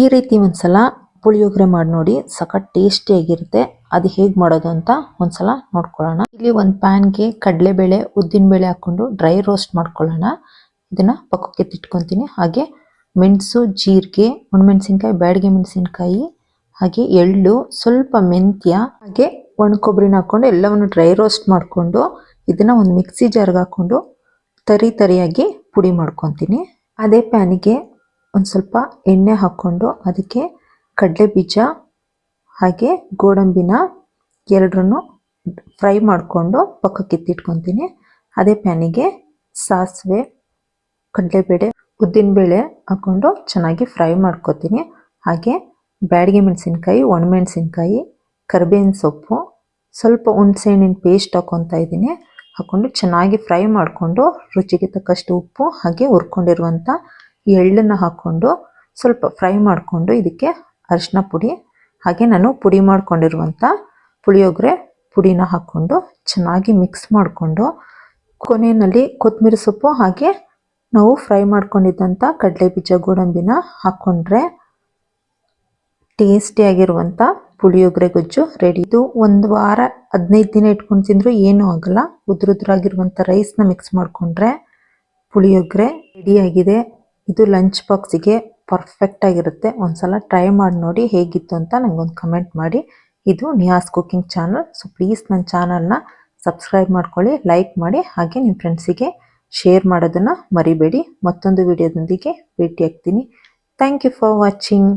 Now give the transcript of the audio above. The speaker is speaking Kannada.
ಈ ರೀತಿ ಒಂದ್ಸಲ ಪುಳಿಯೋಗರೆ ಮಾಡಿ ನೋಡಿ ಸಖತ್ ಟೇಸ್ಟಿಯಾಗಿರುತ್ತೆ ಅದು ಹೇಗೆ ಮಾಡೋದು ಅಂತ ಒಂದ್ಸಲ ನೋಡ್ಕೊಳ್ಳೋಣ. ಇಲ್ಲಿ ಒಂದು ಪ್ಯಾನ್ಗೆ ಕಡಲೆಬೇಳೆ, ಉದ್ದಿನಬೇಳೆ ಹಾಕೊಂಡು ಡ್ರೈ ರೋಸ್ಟ್ ಮಾಡ್ಕೊಳ್ಳೋಣ. ಇದನ್ನ ಪಕ್ಕಕ್ಕೆ ತಿಟ್ಕೊತೀನಿ ಹಾಗೆ ಮೆಣಸು, ಜೀರಿಗೆ ಒಣಮೆಣಸಿನ್ಕಾಯಿ ಬ್ಯಾಡಿಗೆ ಮೆಣಸಿನ್ಕಾಯಿ, ಹಾಗೆ ಎಳ್ಳು, ಸ್ವಲ್ಪ ಮೆಂತ್ಯ, ಹಾಗೆ ಒಣ ಕೊಬ್ಬರಿನ ಹಾಕೊಂಡು ಎಲ್ಲವನ್ನು ಡ್ರೈ ರೋಸ್ಟ್ ಮಾಡಿಕೊಂಡು ಇದನ್ನ ಒಂದು ಮಿಕ್ಸಿ ಜಾರ್ಗೆ ಹಾಕೊಂಡು ತರಿ ತರಿಯಾಗಿ ಪುಡಿ ಮಾಡ್ಕೊತೀನಿ. ಅದೇ ಪ್ಯಾನಿಗೆ ಒಂದು ಸ್ವಲ್ಪ ಎಣ್ಣೆ ಹಾಕ್ಕೊಂಡು ಅದಕ್ಕೆ ಕಡಲೆ ಬೀಜ ಹಾಗೆ ಗೋಡಂಬಿನ ಎರಡರನ್ನು ಫ್ರೈ ಮಾಡಿಕೊಂಡು ಪಕ್ಕಕ್ಕೆ ಎತ್ತಿಟ್ಕೊತೀನಿ. ಅದೇ ಪ್ಯಾನಿಗೆ ಸಾಸಿವೆ, ಕಡಲೆಬೇಳೆ, ಉದ್ದಿನಬೇಳೆ ಹಾಕ್ಕೊಂಡು ಚೆನ್ನಾಗಿ ಫ್ರೈ ಮಾಡ್ಕೊತೀನಿ. ಹಾಗೆ ಬ್ಯಾಡಿಗೆ ಮೆಣಸಿನ್ಕಾಯಿ, ಒಣಮೆಣಸಿನ್ಕಾಯಿ, ಕರಿಬೇವಿನ ಸೊಪ್ಪು, ಸ್ವಲ್ಪ ಹುಣಸೆಹಣ್ಣಿನ ಪೇಸ್ಟ್ ಹಾಕ್ಕೊತಾ ಇದ್ದೀನಿ. ಹಾಕ್ಕೊಂಡು ಚೆನ್ನಾಗಿ ಫ್ರೈ ಮಾಡಿಕೊಂಡು ರುಚಿಗೆ ತಕ್ಕಷ್ಟು ಉಪ್ಪು ಹಾಗೆ ಹುರ್ಕೊಂಡಿರುವಂಥ ಎಳ್ಳನ್ನು ಹಾಕ್ಕೊಂಡು ಸ್ವಲ್ಪ ಫ್ರೈ ಮಾಡಿಕೊಂಡು ಇದಕ್ಕೆ ಅರಿಶಿನ ಪುಡಿ, ಹಾಗೆ ನಾನು ಪುಡಿ ಮಾಡಿಕೊಂಡಿರುವಂಥ ಪುಳಿಯೋಗರೆ ಪುಡಿನ ಹಾಕ್ಕೊಂಡು ಚೆನ್ನಾಗಿ ಮಿಕ್ಸ್ ಮಾಡಿಕೊಂಡು ಕೊನೆಯಲ್ಲಿ ಕೊತ್ತಂಬರಿ ಸೊಪ್ಪು ಹಾಗೆ ನಾವು ಫ್ರೈ ಮಾಡ್ಕೊಂಡಿದ್ದಂಥ ಕಡಲೆ ಬೀಜ ಗೋಡಂಬಿನ ಹಾಕ್ಕೊಂಡ್ರೆ ಟೇಸ್ಟಿಯಾಗಿರುವಂಥ ಪುಳಿಯೋಗರೆ ಗೊಜ್ಜು ರೆಡಿ ಇದು ಒಂದು ವಾರ ಹದಿನೈದು ದಿನ ಇಟ್ಕೊಂಡು ತಿಂದರೂ ಏನೂ ಆಗಲ್ಲ. ಉದ್ರುದ್ರಾಗಿರುವಂಥ ರೈಸ್ನ ಮಿಕ್ಸ್ ಮಾಡಿಕೊಂಡ್ರೆ ಪುಳಿಯೋಗರೆ ರೆಡಿಯಾಗಿದೆ ಇದು ಲಂಚ್ ಬಾಕ್ಸಿಗೆ ಪರ್ಫೆಕ್ಟ್ ಆಗಿರುತ್ತೆ. ಒಂದ್ಸಲ ಟ್ರೈ ಮಾಡಿ ನೋಡಿ ಹೇಗಿತ್ತು ಅಂತ ನನಗೊಂದು ಕಮೆಂಟ್ ಮಾಡಿ. ಇದು Niyas cooking channel so please ನನ್ನ ಚಾನಲ್ನ ಸಬ್ಸ್ಕ್ರೈಬ್ ಮಾಡ್ಕೊಳ್ಳಿ ಲೈಕ್ ಮಾಡಿ, ಹಾಗೆ ನಿಮ್ಮ ಫ್ರೆಂಡ್ಸಿಗೆ ಶೇರ್ ಮಾಡೋದನ್ನು ಮರಿಬೇಡಿ. ಮತ್ತೊಂದು ವಿಡಿಯೋದೊಂದಿಗೆ ಭೇಟಿ ಆಗ್ತೀನಿ ಥ್ಯಾಂಕ್ ಯು ಫಾರ್ ವಾಚಿಂಗ್